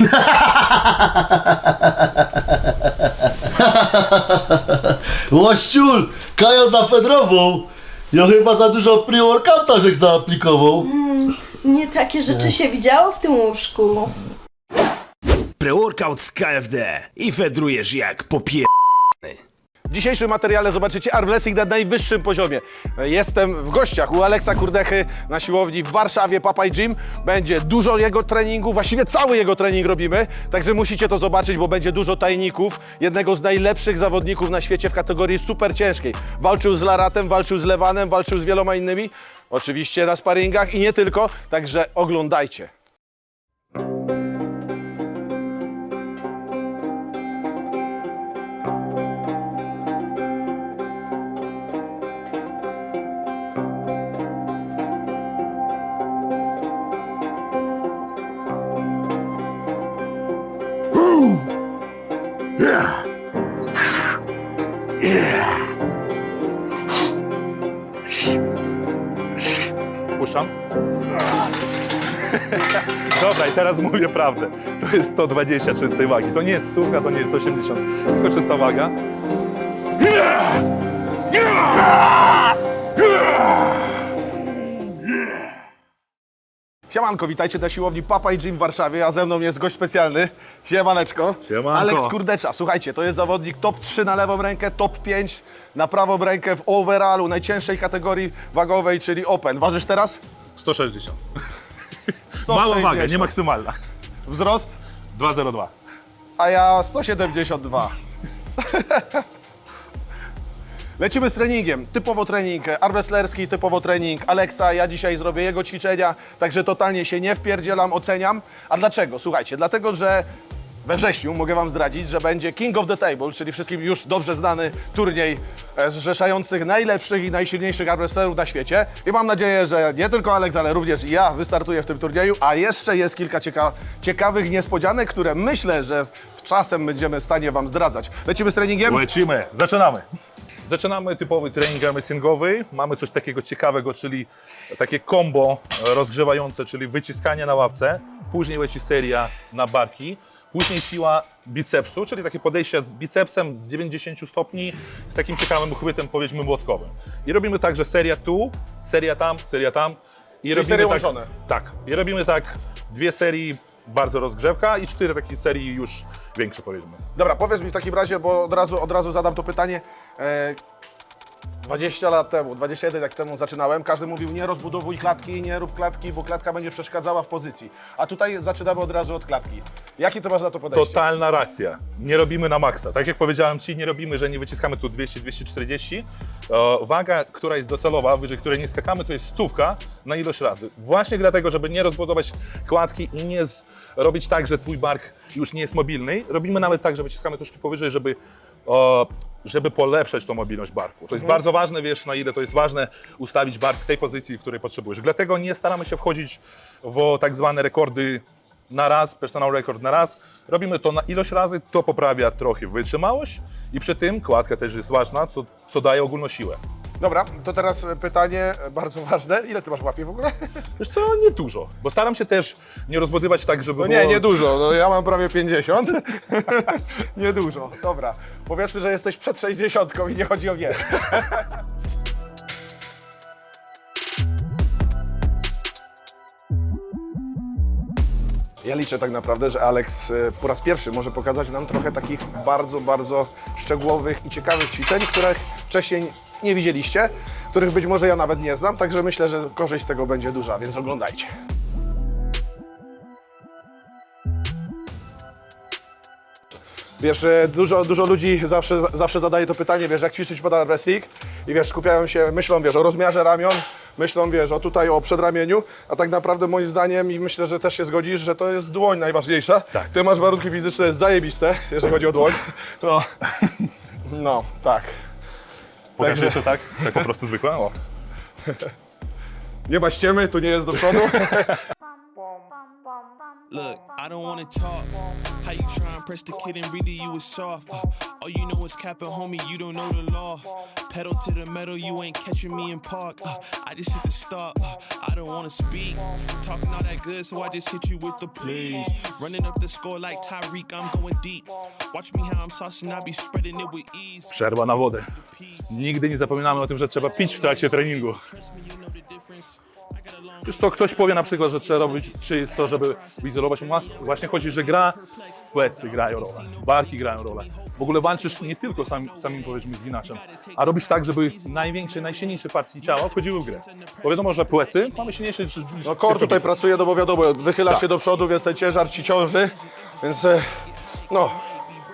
Łościul, Kajo zafedrował. Ja chyba za dużo pre-workouta żech zaaplikował. Nie takie rzeczy się widziało w tym łóżku. Pre-workout z KFD i fedrujesz jak popier... W dzisiejszym materiale zobaczycie arm wrestling na najwyższym poziomie. Jestem w gościach u Aleksa Kurdechy na siłowni w Warszawie Papaj Gym. Będzie dużo jego treningu, właściwie cały jego trening robimy, także musicie to zobaczyć, bo będzie dużo tajników. Jednego z najlepszych zawodników na świecie w kategorii super ciężkiej. Walczył z Laratem, walczył z Lewanem, walczył z wieloma innymi. Oczywiście na sparingach i nie tylko, także oglądajcie. Dobra, i teraz mówię prawdę. To jest 120 czystej wagi. To nie jest stówka, to nie jest 80, tylko czysta waga. Siemanko, witajcie na siłowni Papaj Gym w Warszawie, a ze mną jest gość specjalny. Siemaneczko. Siemanko. Aleks Kurdecza. Słuchajcie, to jest zawodnik top 3 na lewą rękę, top 5 na prawą rękę w overallu, najcięższej kategorii wagowej, czyli open. Ważysz teraz? 160. Mała waga, 160. nie maksymalna. Wzrost? 202. A ja 172. Lecimy z treningiem. Typowo trening armwrestlerski, typowo trening Aleksa. Ja dzisiaj zrobię jego ćwiczenia, także totalnie się nie wpierdzielam, oceniam. A dlaczego? Słuchajcie, dlatego, że we wrześniu mogę Wam zdradzić, że będzie King of the Table, czyli wszystkim już dobrze znany turniej zrzeszających najlepszych i najsilniejszych armwrestlerów na świecie. I mam nadzieję, że nie tylko Aleks, ale również i ja wystartuję w tym turnieju. A jeszcze jest kilka cieka ciekawych niespodzianek, które myślę, że czasem będziemy w stanie Wam zdradzać. Lecimy z treningiem? Lecimy, zaczynamy. Zaczynamy typowy trening wrestlingowy. Mamy coś takiego ciekawego, czyli takie combo rozgrzewające, czyli wyciskanie na ławce, później leci seria na barki, później siła bicepsu, czyli takie podejście z bicepsem z 90 stopni z takim ciekawym uchwytem, powiedzmy, młotkowym. I robimy tak, że seria tu, seria tam, seria tam. I robimy serie tak, łączone. Tak. I robimy tak dwie serii bardzo rozgrzewka i cztery takie serii już większe, powiedzmy. Dobra, powiedz mi w takim razie, bo od razu, od razu zadam to pytanie. E, 20 lat temu, 21 lat temu zaczynałem, każdy mówił nie rozbudowuj klatki, nie rób klatki, bo klatka będzie przeszkadzała w pozycji. A tutaj zaczynamy od razu od klatki. Jaki to masz na to podejście? Totalna racja. Nie robimy na maksa. Tak jak powiedziałem Ci, nie robimy, że nie wyciskamy tu 200-240. E, Waga, która jest docelowa, wyżej której nie skakamy, to jest stówka na ilość razy. Właśnie dlatego, żeby nie rozbudować kładki i nie robić tak, że Twój bark już nie jest mobilny. Robimy nawet tak, że wyciskamy troszkę powyżej, żeby e, żeby polepszać tą mobilność barku. To jest bardzo ważne, wiesz, na ile to jest ważne ustawić bark w tej pozycji, której potrzebujesz. Dlatego nie staramy się wchodzić w tak zwane rekordy na raz, personal record na raz. Robimy to na ilość razy, to poprawia trochę wytrzymałość i przy tym kładka też jest ważna, co, co daje ogólną siłę. Dobra, to teraz pytanie bardzo ważne. Ile ty masz w łapie w ogóle? Wiesz co, nie dużo, bo staram się też nie rozbudować tak, żeby No było... nie, nie dużo. No, ja mam prawie 50. nie dużo. Dobra. Powiedzmy, że jesteś przed 60 i nie chodzi o wiele. Ja liczę tak naprawdę, że Alex e, po raz pierwszy może pokazać nam trochę takich bardzo, bardzo szczegółowych i ciekawych ćwiczeń, których wcześniej nie widzieliście, których być może ja nawet nie znam, także myślę, że korzyść z tego będzie duża, więc oglądajcie. Wiesz, e, dużo, dużo ludzi zawsze, zawsze zadaje to pytanie, wiesz, jak ćwiczyć pod arm wrestling i wiesz, skupiają się, myślą, wiesz, o rozmiarze ramion, myślą, wiesz, o tutaj, o przedramieniu, a tak naprawdę moim zdaniem i myślę, że też się zgodzisz, że to jest dłoń najważniejsza. Tak. Ty masz warunki fizyczne zajebiste, jeżeli chodzi o dłoń. No. No, tak. Pokaż Także- jeszcze tak, tak po prostu zwykłe. O. Nie ma ściemy, tu nie jest do przodu. Look, I don't wanna talk. How you try and press the kid and really you was soft. Uh, all you know is capping, homie, you don't know the law. Pedal to the metal, you ain't catching me in park. Uh, I just hit the stop. Uh, I don't wanna speak. Talking all that good, so I just hit you with the please. Running up the score like Tyreek, I'm going deep. Watch me how I'm saucing, I be spreading it with ease. Przerwa na wodę. Nigdy nie zapominamy o tym, że trzeba pić w trakcie treningu. Wiesz co, ktoś powie na przykład, że trzeba robić, czy jest to, żeby wyizolować mas. Właśnie chodzi, że gra, plecy grają rolę, barki grają rolę. W ogóle walczysz nie tylko sam, samym powiedzmy zginaczem, a robisz tak, żeby największe, najsilniejsze partie ciała wchodziły w grę. Bo wiadomo, że plecy mamy silniejsze niż No kor tutaj pracuje, no bo wiadomo, wychylasz Tak. się do przodu, więc ten ciężar ci ciąży, więc e, no,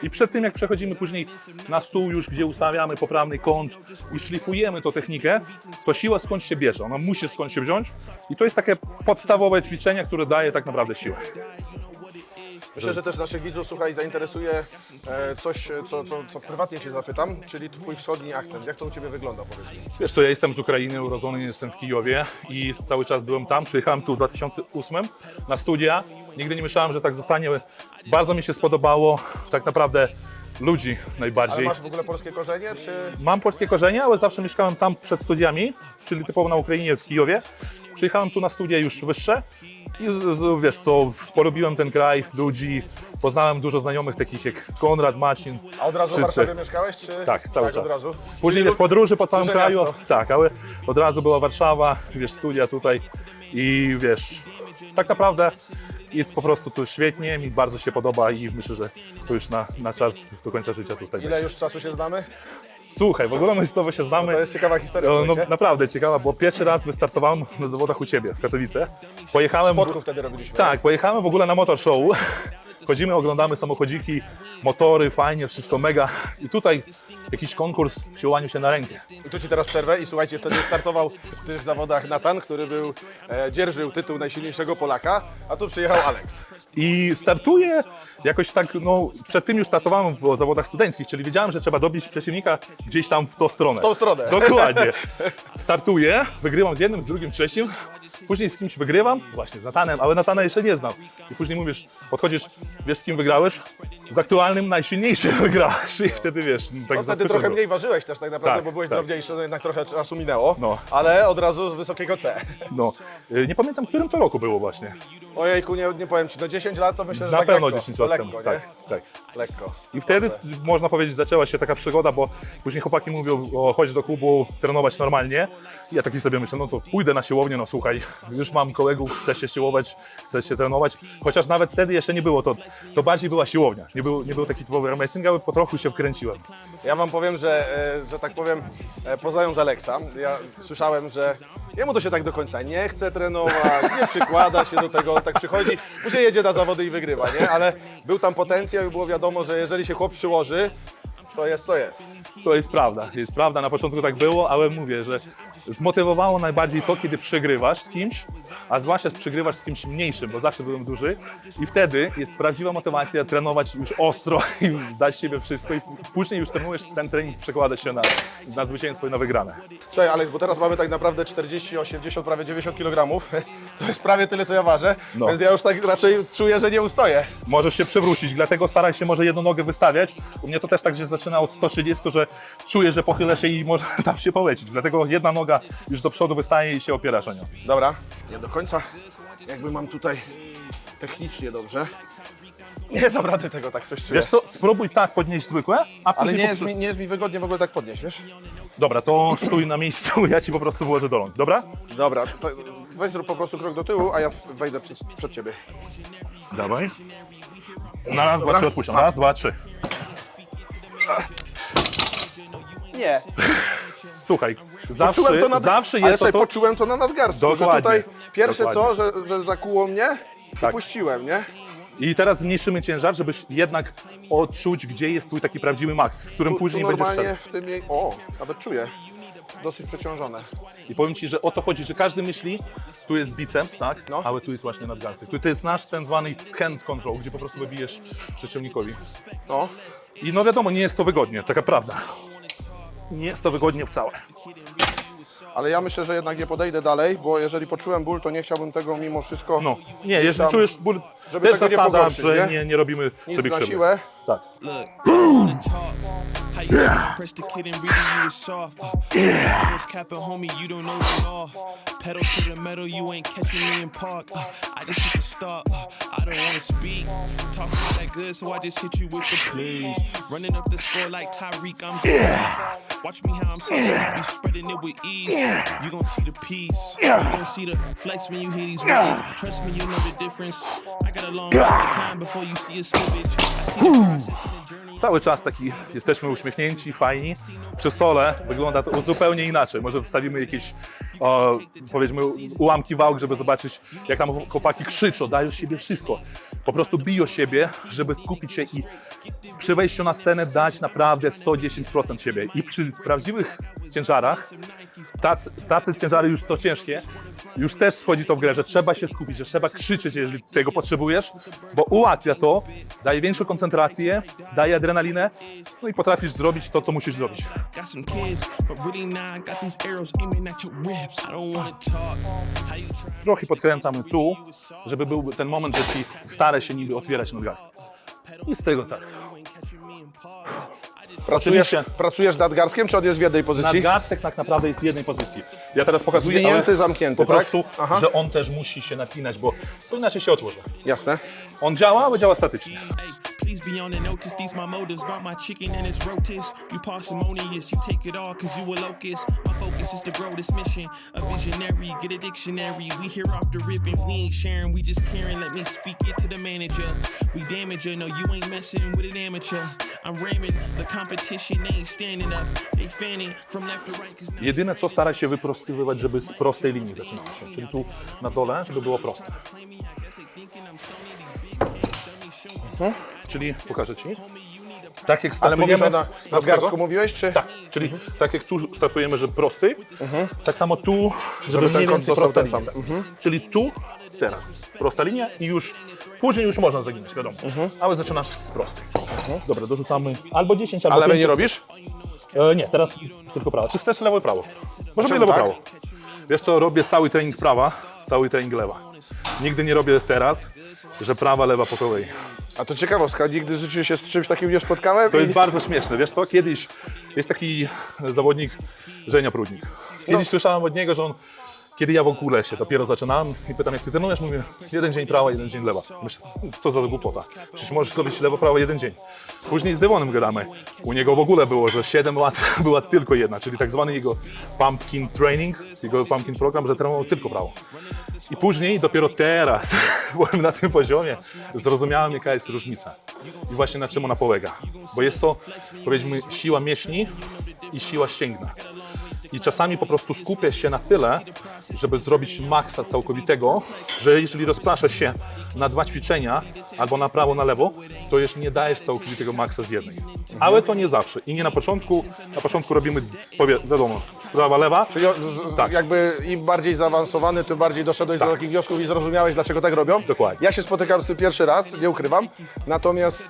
I przed tym, jak przechodzimy później na stół już, gdzie ustawiamy poprawny kąt i szlifujemy tą technikę, to siła skąd się bierze. Ona musi skąd się wziąć i to jest takie podstawowe ćwiczenie, które daje tak naprawdę siłę. Myślę, że też naszych widzów, słuchaj, zainteresuje e, coś, e, co, co, co prywatnie Cię zapytam, czyli Twój wschodni akcent. Jak to u Ciebie wygląda, powiedz mi? Wiesz co, ja jestem z Ukrainy, urodzony jestem w Kijowie i cały czas byłem tam. Przyjechałem tu w 2008 na studia. Nigdy nie myślałem, że tak zostanie. Bardzo mi się spodobało. Tak naprawdę ludzi Ale najbardziej. masz w ogóle polskie korzenie, czy... Mam polskie korzenie, ale zawsze mieszkałem tam przed studiami, czyli typowo na Ukrainie, w Kijowie. Przyjechałem tu na studia już wyższe i z, z, wiesz co, polubiłem ten kraj, ludzi, poznałem dużo znajomych takich jak Konrad, Macin. A od razu w wszyscy. Warszawie mieszkałeś, czy... Tak, cały tak, czas. od razu? Później wiesz, podróży po całym duże kraju, miasto. tak, ale od razu była Warszawa, wiesz, studia tutaj i wiesz, tak naprawdę jest po prostu tu świetnie, mi bardzo się podoba i myślę, że to już na, na czas do końca życia tutaj Ile będzie. już czasu się znamy? Słuchaj, w ogóle my z tobą się znamy. To jest ciekawa historia, No, no naprawdę ciekawa, bo pierwszy raz wystartowałem na zawodach u Ciebie w Katowice. Pojechałem... Spotków wtedy robiliśmy. Tak, pojechałem w ogóle na motor show. Chodzimy, oglądamy samochodziki, motory, fajnie, wszystko mega. I tutaj jakiś konkurs w siłowaniu się na rękę. I tu Ci teraz przerwę i słuchajcie, wtedy startował w tych zawodach Natan, który był, e, dzierżył tytuł najsilniejszego Polaka, a tu przyjechał Alex. I startuję jakoś tak, no przed tym już startowałem w zawodach studenckich, czyli wiedziałem, że trzeba dobić przeciwnika gdzieś tam w tą stronę. W tą stronę. Dokładnie. Startuję, wygrywam z jednym, z drugim, trzecim, później z kimś wygrywam, właśnie z Natanem, ale Natana jeszcze nie znam. I później mówisz, podchodzisz, wiesz z kim wygrałeś? Z aktualnym najsilniejszym wygrałeś i wtedy wiesz, tak No wtedy trochę mniej ważyłeś też tak naprawdę, Tak, bo byłeś tak. drobniejszy, no jednak trochę czasu minęło, No. ale od razu z wysokiego C. No, y, nie pamiętam, w którym to roku było właśnie. Ojejku, nie, nie powiem Ci, no 10 lat to myślę, że Na tak pewno lekko, 10 to lat lekko, temu. Tak, tak. Lekko. I wtedy, można powiedzieć, zaczęła się taka przygoda, bo później chłopaki mówią, o, chodź do klubu, trenować normalnie. I ja taki sobie myślę, no to pójdę na siłownię, no słuchaj, już mam kolegów, chcę się siłować, chcę się trenować. Chociaż nawet wtedy jeszcze nie było to, to bardziej była siłownia. Nie był, nie był taki typowy wrestling, ale po trochu się wkręciłem. Ja Wam powiem, że, e, że tak powiem, e, poznając Aleksa, ja słyszałem, że jemu to się tak do końca nie chce trenować, nie przykłada się do tego, tak przychodzi, później jedzie na zawody i wygrywa, nie? Ale był tam potencjał i było wiadomo, że jeżeli się chłop przyłoży, to jest co jest. To jest prawda, jest prawda, na początku tak było, ale mówię, że zmotywowało najbardziej to, kiedy przegrywasz z kimś, a zwłaszcza przegrywasz z kimś mniejszym, bo zawsze byłem duży i wtedy jest prawdziwa motywacja trenować już ostro i dać siebie wszystko i później już trenujesz, ten trening przekłada się na, na zwycięstwo i na wygrane. Słuchaj, ale bo teraz mamy tak naprawdę 40, 80, prawie 90 kg, to jest prawie tyle, co ja ważę, No. więc ja już tak raczej czuję, że nie ustoję. Możesz się przewrócić, dlatego staraj się może jedną nogę wystawiać. U mnie to też tak się zaczyna od 130, że czuję, że pochylę się i może tam się polecić. Dlatego jedna noga już do przodu wystaje i się opierasz o nią. Dobra, nie do końca jakby mam tutaj technicznie dobrze. Nie dam rady tego tak coś czuję. Wiesz co, spróbuj tak podnieść zwykłe, a Ale później nie jest, mi, nie jest mi wygodnie w ogóle tak podnieść, wiesz? Dobra, to stój na miejscu, ja ci po prostu włożę dolą, dobra? Dobra, to weź zrób po prostu krok do tyłu, a ja wejdę przed, przed ciebie. Dawaj. Na raz, dwa, trzy odpuszczam. Raz, dwa, trzy. Nie. Słuchaj, zawsze, Poczułem to na, zawsze ale jest to, słuchaj, poczułem to na nadgarstku, że Dokładnie, tutaj pierwsze dokładnie. co, że, że zakuło mnie i Tak. puściłem, nie? I teraz zmniejszymy ciężar, żebyś jednak odczuć, gdzie jest twój taki prawdziwy maks, z którym Tu, tu później będziesz normalnie szedł. w tym jej... O, nawet czuję. Dosyć przeciążone. I powiem ci, że o co chodzi, że każdy myśli, tu jest biceps, tak? No. Ale tu jest właśnie nadgarstek. Tu to jest nasz ten zwany hand control, gdzie po prostu wybijesz przeciwnikowi. No. I no wiadomo, nie jest to wygodnie, taka prawda. Nie jest to wygodnie wcale. ale ja myślę, że jednak nie podejdę dalej, bo jeżeli poczułem ból, to nie chciałbym tego mimo wszystko... No, nie, jeżeli tam czujesz ból, żeby też tego nie zasada, pogorszyć, że nie? nie, nie robimy Nic sobie na krzywdy. siłę. Tak. Look, I wanna talk. How you tryna press the kid and really you was soft. Uh, I was capping, homie, you don't know the law. Pedal to the metal, you ain't catching me in park. Uh, I just hit the stop. Uh, I don't wanna speak. Talking that good, so I just hit you with the please. Running up the score like Tyreek, I'm Watch me how I'm spreading it with ease. You gon' see the peace. You gon' see the flex when you hear these words. Trust me, you know the difference. I got a long climb before you see a slippage. I see the process and the journey. Cały czas taki jesteśmy uśmiechnięci, fajni. Przy stole wygląda to zupełnie inaczej. Może wstawimy jakieś, o, powiedzmy, ułamki wałk, żeby zobaczyć, jak tam chłopaki krzyczą, dają siebie wszystko. Po prostu biją siebie, żeby skupić się i przy wejściu na scenę dać naprawdę 110% siebie. I przy prawdziwych ciężarach, tacy, tacy ciężary już są ciężkie, już też wchodzi to w grę, że trzeba się skupić, że trzeba krzyczeć, jeżeli tego potrzebujesz, bo ułatwia to, daje większą koncentrację, daje adrenalinę, no i potrafisz zrobić to, co musisz zrobić. Trochę podkręcamy tu, żeby był ten moment, że ci starę się niby otwierać nadgarstek. I z tego tak. Pracujesz, Oczywiście. pracujesz nadgarstkiem, czy on jest w jednej pozycji? Nadgarstek tak naprawdę jest w jednej pozycji. Ja teraz pokazuję, Zwinięty, ale zamknięty, po tak? prostu, Aha. że on też musi się napinać, bo to inaczej się otworzy. Jasne. On działa, ale działa statycznie. Hey, please be on the notice. These my motives. Bought my chicken and it's rotis. You parsimonious, you take it all cause you a locust. My focus is to grow this mission. A visionary, get a dictionary. We here off the ribbon, we ain't sharing, we just caring. Let me speak it to the manager. We damage her, no, you ain't messing with an amateur. I'm ramming, the competition ain't standing up. They fanning from left to right cause now Jedyne co stara się wyprostywywać, żeby z prostej linii zaczynało się, czyli tu na dole, żeby było proste. Czyli pokażę Ci. Tak jak Ale mówisz startujemy o na, z prostego- nadgarstku mówiłeś, czy? Tak, czyli tak jak tu startujemy, że prosty, tak samo tu, żeby, ten mniej kąt więcej został prosta ten linia. sam. Tak. Czyli tu, teraz, prosta linia i już, później już można zaginać, wiadomo, ale zaczynasz z prostej. Dobra, dorzucamy albo 10, albo A lewej 5. nie robisz? E, nie, teraz tylko prawo. Czy chcesz lewo i prawo? Możemy Czemu lewo, tak? prawo. Wiesz co, robię cały trening prawa, cały trening lewa. Nigdy nie robię teraz, że prawa, lewa po kolei. A to ciekawostka, nigdy w życiu się z czymś takim nie spotkałem. To i- jest bardzo śmieszne. Wiesz co, kiedyś jest taki zawodnik Żenia Prudnik. Kiedyś No. słyszałem od niego, że on, kiedy ja w ogóle się dopiero zaczynałem i pytam, jak ty trenujesz, mówię, jeden dzień prawa, jeden dzień lewa. Myślę, co za głupota. Przecież możesz zrobić lewo, prawo jeden dzień. Później z Devonem gadamy. U niego w ogóle było, że 7 lat była tylko jedna, czyli tak zwany jego pumpkin training, jego pumpkin program, że trenował tylko prawo. I później, dopiero teraz, byłem na tym poziomie, zrozumiałem, jaka jest różnica. I właśnie na czym ona polega. Bo jest to, powiedzmy, siła mięśni i siła ścięgna. I czasami po prostu skupiasz się na tyle, żeby zrobić maksa całkowitego, że jeżeli rozpraszasz się na dwa ćwiczenia, albo na prawo, na lewo, to już nie dajesz całkowitego maksa z jednej. Ale to nie zawsze. I nie na początku. Na początku robimy, powie, wiadomo, prawa, lewa. Czyli o- z, z, Tak. jakby im bardziej zaawansowany, tym bardziej doszedłeś do Tak. takich wniosków i zrozumiałeś, dlaczego tak robią. Dokładnie. Ja się spotykam z tym pierwszy raz, nie ukrywam. Natomiast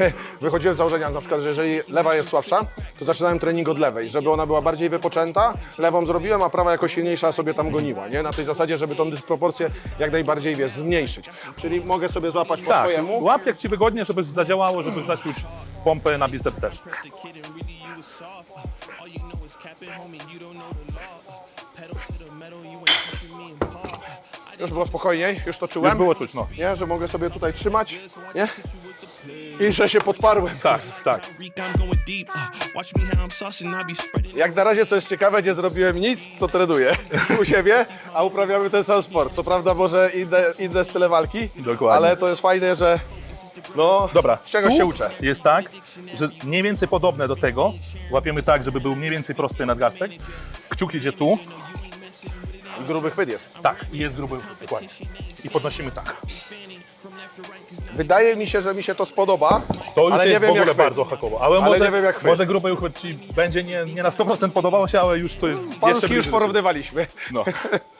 e, wychodziłem z założenia, na przykład, że jeżeli lewa jest słabsza, to zaczynałem trening od lewej, żeby ona była bardziej wypoczęta. Lewą zrobiłem, a prawa jako silniejsza sobie tam goniła, nie? Na tej zasadzie, żeby tą dysproporcję jak najbardziej, wiesz, zmniejszyć. Czyli mogę sobie złapać po Tak, swojemu. łap jak ci wygodnie, żeby zadziałało, żeby zacząć pompę na biceps też. press the kid and really you was soft. All you know is capping, homie, you don't know the law. Pedal to the metal, you ain't catching me in. Już było spokojniej, już to czułem. Już było czuć, no. Nie, że mogę sobie tutaj trzymać, nie? I że się podparłem. Tak, tak. Jak na razie, co jest ciekawe, nie zrobiłem nic, co trenuję u siebie, a uprawiamy ten sam sport. Co prawda może inne, inne style walki, Dokładnie. ale to jest fajne, że no, Dobra, z czegoś się uczę. Jest tak, że mniej więcej podobne do tego. Łapiemy tak, żeby był mniej więcej prosty nadgarstek. Kciuk idzie tu. Gruby chwyt jest. Tak, i jest gruby. Dokładnie. I podnosimy tak. Wydaje mi się, że mi się to spodoba, To już ale jest nie wiem w ogóle jak chwyt. bardzo hakowo. Ale, może, nie wiem, jak chwyt. może gruby uchwyt ci będzie nie, nie na 100% podobał się, ale już to jest jeszcze Paluszki bliżej już do porównywaliśmy. No.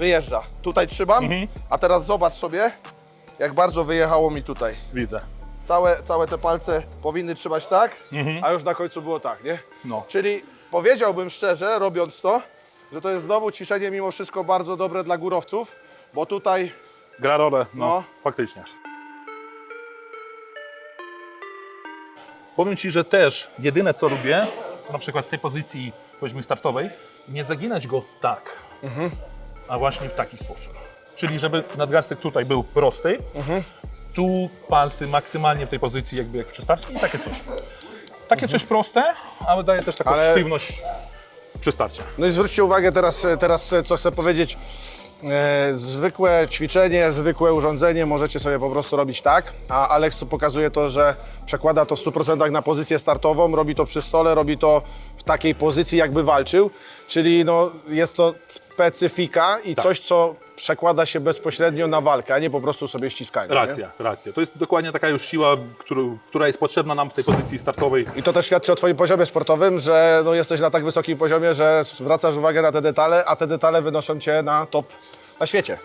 wyjeżdża. Tutaj trzymam, Mhm. a teraz zobacz sobie, jak bardzo wyjechało mi tutaj. Widzę. Całe, całe te palce powinny trzymać tak, Mhm. a już na końcu było tak, nie? No. Czyli powiedziałbym szczerze, robiąc to, że to jest znowu ciszenie mimo wszystko bardzo dobre dla górowców, bo tutaj Gra rolę, no, No. faktycznie. Powiem Ci, że też jedyne co lubię, na przykład z tej pozycji powiedzmy startowej, nie zaginać go tak, a właśnie w taki sposób. Czyli żeby nadgarstek tutaj był prosty, tu palcy maksymalnie w tej pozycji jakby jak przy starcie i takie coś. Takie coś proste, ale daje też taką Ale- sztywność przy starcie. No i zwróćcie uwagę teraz, teraz co chcę powiedzieć. E, zwykłe ćwiczenie, zwykłe urządzenie możecie sobie po prostu robić tak, a Alex pokazuje to, że przekłada to w 100% na pozycję startową, robi to przy stole, robi to w takiej pozycji jakby walczył, czyli no, jest to specyfika i Tak. coś, co przekłada się bezpośrednio na walkę, a nie po prostu sobie ściskanie. nie? Racja, racja. To jest dokładnie taka już siła, którą, która jest potrzebna nam w tej pozycji startowej. I to też świadczy o Twoim poziomie sportowym, że no, jesteś na tak wysokim poziomie, że zwracasz uwagę na te detale, a te detale wynoszą Cię na top na świecie.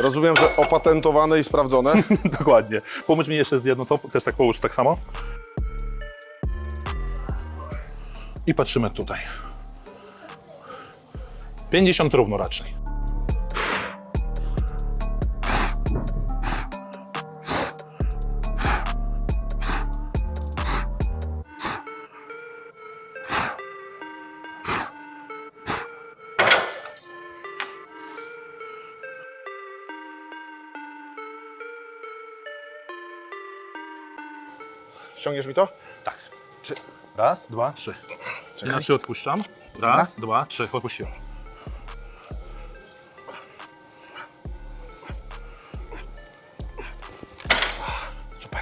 Rozumiem, że opatentowane i sprawdzone. Dokładnie. Pomóż mi jeszcze z jedną to, też tak połóż tak samo. I patrzymy tutaj. 50 równo raczej. Mi to? Tak. Trzy. Raz, dwa, trzy. Inaczej odpuszczam. Raz, dwa, trzy. Odpuściłem. Super.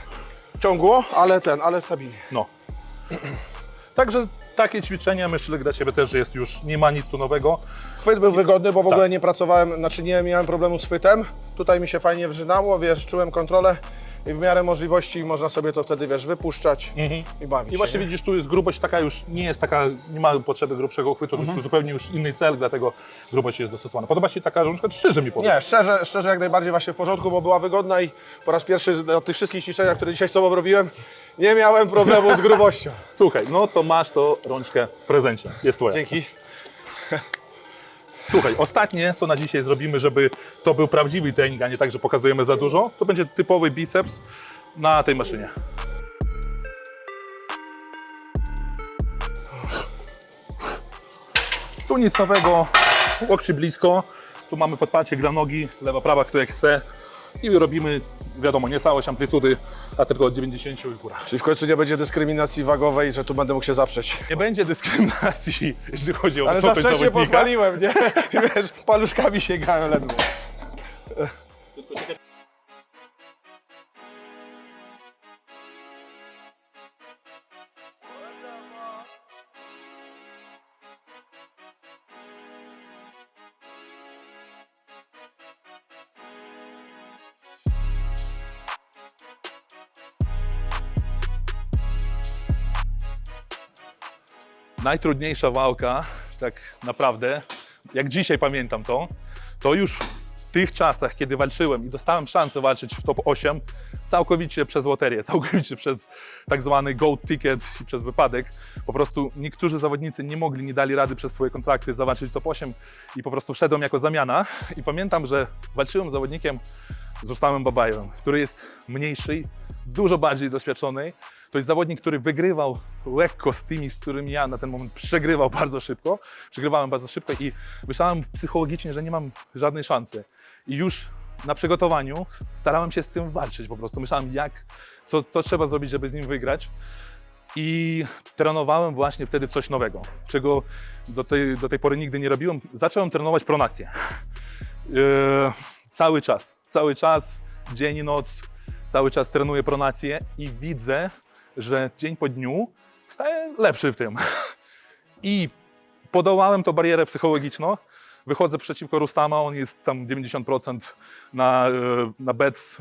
Ciągło, ale ten, ale stabilnie. No. Także takie ćwiczenia myślę dla Ciebie też jest już, nie ma nic tu nowego. Chwyt był wygodny, bo w ogóle Tak. nie pracowałem, znaczy nie miałem problemu z chwytem. Tutaj mi się fajnie wrzynało, wiesz, czułem kontrolę i w miarę możliwości można sobie to wtedy, wiesz, wypuszczać i bawić I się. właśnie nie? widzisz, tu jest grubość taka już, nie jest taka, nie ma potrzeby grubszego chwytu, to jest zupełnie już inny cel, dlatego grubość jest dostosowana. Podoba Ci się taka rączka? Szczerze mi powiedz. Nie, szczerze, szczerze jak najbardziej właśnie w porządku, bo była wygodna i po raz pierwszy z- na tych wszystkich ćwiczeniach, które dzisiaj z Tobą robiłem, nie miałem problemu z grubością. Słuchaj, no to masz to rączkę w prezencie. Jest twoja. Dzięki. Słuchaj, ostatnie, co na dzisiaj zrobimy, żeby to był prawdziwy trening, a nie tak, że pokazujemy za dużo, to będzie typowy biceps na tej maszynie. Tu nic nowego, łokci blisko, tu mamy podparcie dla nogi, lewa, prawa, kto jak chce i robimy, wiadomo, nie całość amplitudy, a tylko od 90 i góra. Czyli w końcu nie będzie dyskryminacji wagowej, że tu będę mógł się zaprzeć. Nie będzie dyskryminacji, jeśli chodzi o Ale za wysokość wcześnie zawodnika. podpaliłem, nie? Wiesz, paluszkami sięgałem ledwo. Najtrudniejsza walka, tak naprawdę, jak dzisiaj pamiętam to, to już w tych czasach, kiedy walczyłem i dostałem szansę walczyć w top 8, całkowicie przez loterię, całkowicie przez tak zwany gold ticket i przez wypadek, po prostu niektórzy zawodnicy nie mogli, nie dali rady przez swoje kontrakty zawalczyć top 8 i po prostu wszedłem jako zamiana. I pamiętam, że walczyłem z zawodnikiem z Rustamem Babajewem, który jest mniejszy, dużo bardziej doświadczony. To jest zawodnik, który wygrywał lekko z tymi, z którymi ja na ten moment przegrywał bardzo szybko. Przegrywałem bardzo szybko i myślałem psychologicznie, że nie mam żadnej szansy. I już na przygotowaniu starałem się z tym walczyć po prostu. Myślałem, jak, co to trzeba zrobić, żeby z nim wygrać. I trenowałem właśnie wtedy coś nowego, czego do tej, do tej pory nigdy nie robiłem. Zacząłem trenować pronację. Yy, cały czas, cały czas, dzień i noc, cały czas trenuję pronację i widzę, że dzień po dniu staję lepszy w tym. I podołałem tą barierę psychologiczną, wychodzę przeciwko Rustama, on jest tam 90% na, e, na bet,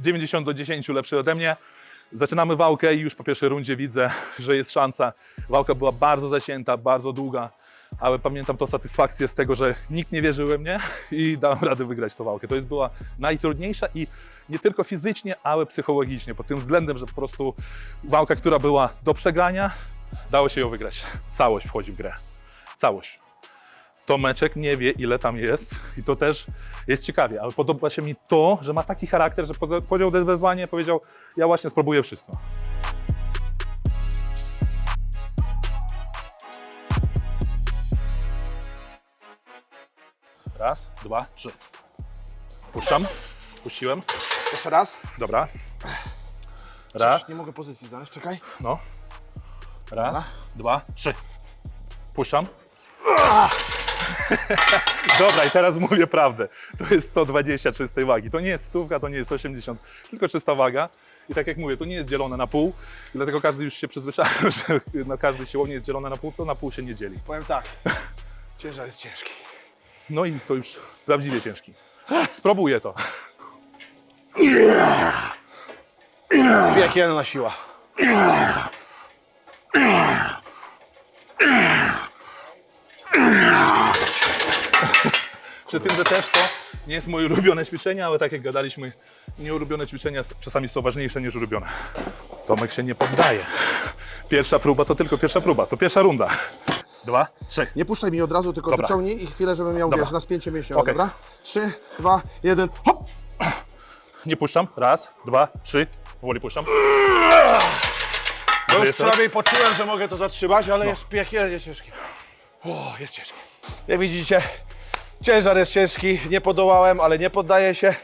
90 do 10 lepszy ode mnie. Zaczynamy wałkę i już po pierwszej rundzie widzę, że jest szansa. Wałka była bardzo zacięta, bardzo długa, ale pamiętam tą satysfakcję z tego, że nikt nie wierzył we mnie i dałem radę wygrać tą wałkę. To jest była najtrudniejsza i nie tylko fizycznie, ale psychologicznie, pod tym względem, że po prostu wałka, która była do przegrania, dało się ją wygrać. Całość wchodzi w grę. Całość. Tomeczek nie wie, ile tam jest i to też jest ciekawie, ale podoba się mi to, że ma taki charakter, że pod- podjął wezwanie, powiedział, ja właśnie spróbuję wszystko. Raz, dwa, trzy. Puszczam. Puściłem. Jeszcze raz. Dobra. Raz, Coś, nie mogę pozycji znaleźć, czekaj. no. Raz, dwa, trzy. Puszczam. Dobra, i teraz mówię prawdę. To jest 120 czystej wagi. To nie jest stówka, to nie jest 80, tylko czysta waga. I tak jak mówię, to nie jest dzielone na pół. I dlatego każdy już się przyzwyczaił, że na każdy siłowni jest dzielone na pół, to na pół się nie dzieli. Powiem tak, ciężar jest ciężki. No i to już prawdziwie ciężki. Spróbuję to. Piekielna siła. Przy tym, że też to nie jest moje ulubione ćwiczenie, ale tak jak gadaliśmy, nieulubione ćwiczenia czasami są ważniejsze niż ulubione. Tomek się nie poddaje. Pierwsza próba to tylko pierwsza próba, to pierwsza runda. Dwa, trzy. Nie puszczaj mi od razu, tylko Dobra. dociągnij i chwilę, żebym miał, Dobra. wiesz, na spięcie mięśniowe, Okej. dobra? Trzy, dwa, jeden, hop! Nie puszczam. Raz, dwa, trzy. Powoli puszczam. To już Jeszcze? przynajmniej poczułem, że mogę to zatrzymać, ale jest piekielnie ciężki. O, jest ciężki. Jak widzicie, ciężar jest ciężki, nie podołałem, ale nie poddaję się.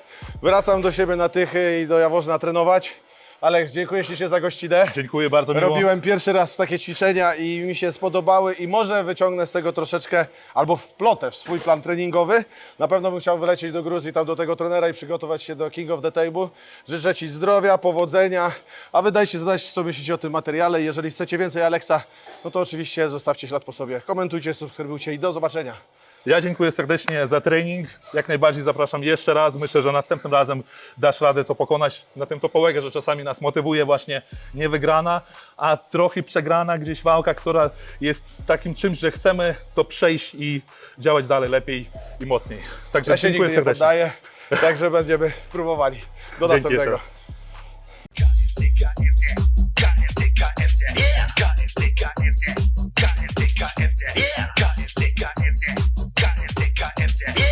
Wracam do siebie na tychy i do Jaworzna trenować. Aleks, dziękuję Ci się za gościnę. Dziękuję bardzo miło. Robiłem pierwszy raz takie ćwiczenia i mi się spodobały i może wyciągnę z tego troszeczkę albo wplotę w swój plan treningowy. Na pewno bym chciał wylecieć do Gruzji, tam do tego trenera i przygotować się do King of the Table. Życzę Ci zdrowia, powodzenia, a wy dajcie znać, co myślicie o tym materiale. Jeżeli chcecie więcej Aleksa, no to oczywiście zostawcie ślad po sobie. Komentujcie, subskrybujcie i do zobaczenia. Ja dziękuję serdecznie za trening. Jak najbardziej zapraszam jeszcze raz. Myślę, że następnym razem dasz radę to pokonać. Na tym to polegę, że czasami nas motywuje właśnie niewygrana, a trochę przegrana gdzieś walka, która jest takim czymś, że chcemy to przejść i działać dalej lepiej i mocniej. Także Ja się dziękuję nigdy nie serdecznie. poddaję, także będziemy próbowali. Do Dzięki jeszcze następnego. yeah. Yeah.